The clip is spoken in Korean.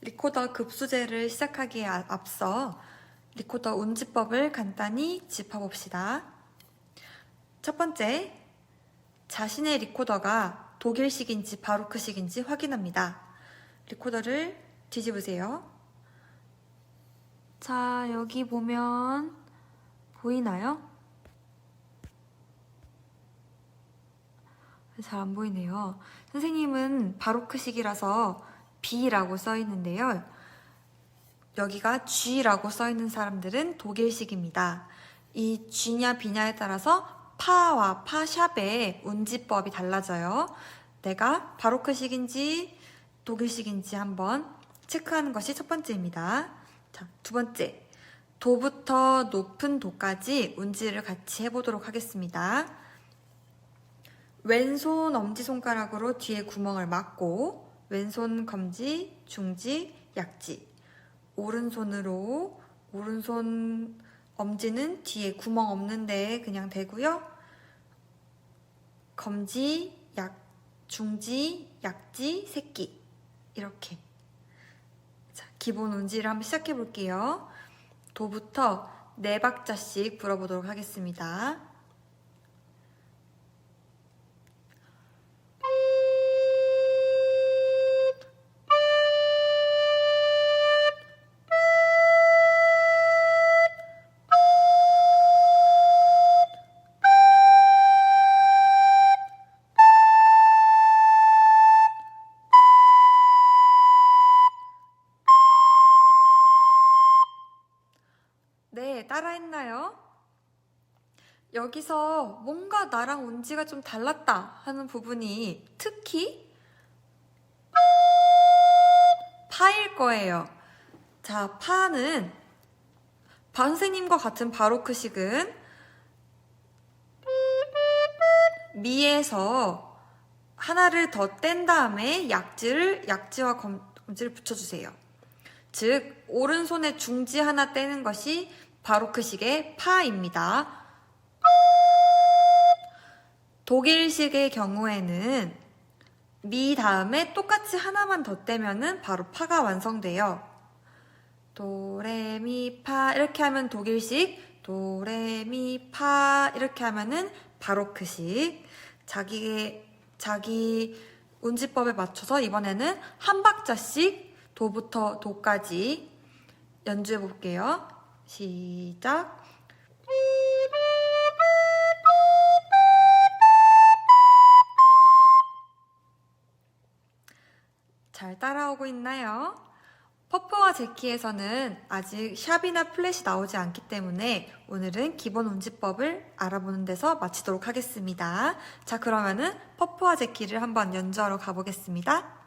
리코더 급수제를 시작하기에 아- 앞서 리코더 운지법을 간단히 짚어봅시다. 첫 번째, 자신의 리코더가 독일식인지 바로크식인지 확인합니다. 리코더를 뒤집으세요. 자, 여기 보면 보이나요? 잘 안 보이네요. 선생님은 바로크식이라서 B라고 써 있는데요. 여기가 G라고 써 있는 사람들은 독일식입니다. 이 G냐 B냐에 따라서 파와 파샵의 운지법이 달라져요. 내가 바로크식인지 독일식인지 한번 체크하는 것이 첫 번째입니다. 자, 두 번째. 도부터 높은 도까지 운지를 같이 해보도록 하겠습니다. 왼손 엄지손가락으로 뒤에 구멍을 막고 왼손 검지, 중지, 약지 오른손으로 오른손 엄지는 뒤에 구멍 없는데 그냥 대고요. 검지, 약, 중지, 약지, 새끼 이렇게 자, 기본 운지를 한번 시작해 볼게요. 도부터 네 박자씩 불어보도록 하겠습니다. 네, 따라했나요? 여기서 뭔가 나랑 운지가 좀 달랐다 하는 부분이 특히 파일 거예요. 자, 파는 바 선생님과 같은 바로크식은 미에서 하나를 더 뗀 다음에 약지를 약지와 검, 검지를 붙여주세요. 즉 오른손에 중지 하나 떼는 것이 바로크식의 파입니다. 독일식의 경우에는 미 다음에 똑같이 하나만 더 떼면은 바로 파가 완성돼요. 도레미파 이렇게 하면 독일식, 도레미파 이렇게 하면은 바로크식. 자기 자기 운지법에 맞춰서 이번에는 한 박자씩 도부터 도까지 연주해 볼게요. 시작. 잘 따라오고 있나요? 퍼프와 제키에서는 아직 샵이나 플랫이 나오지 않기 때문에 오늘은 기본 운지법을 알아보는 데서 마치도록 하겠습니다. 자, 그러면은 퍼프와 제키를 한번 연주하러 가보겠습니다.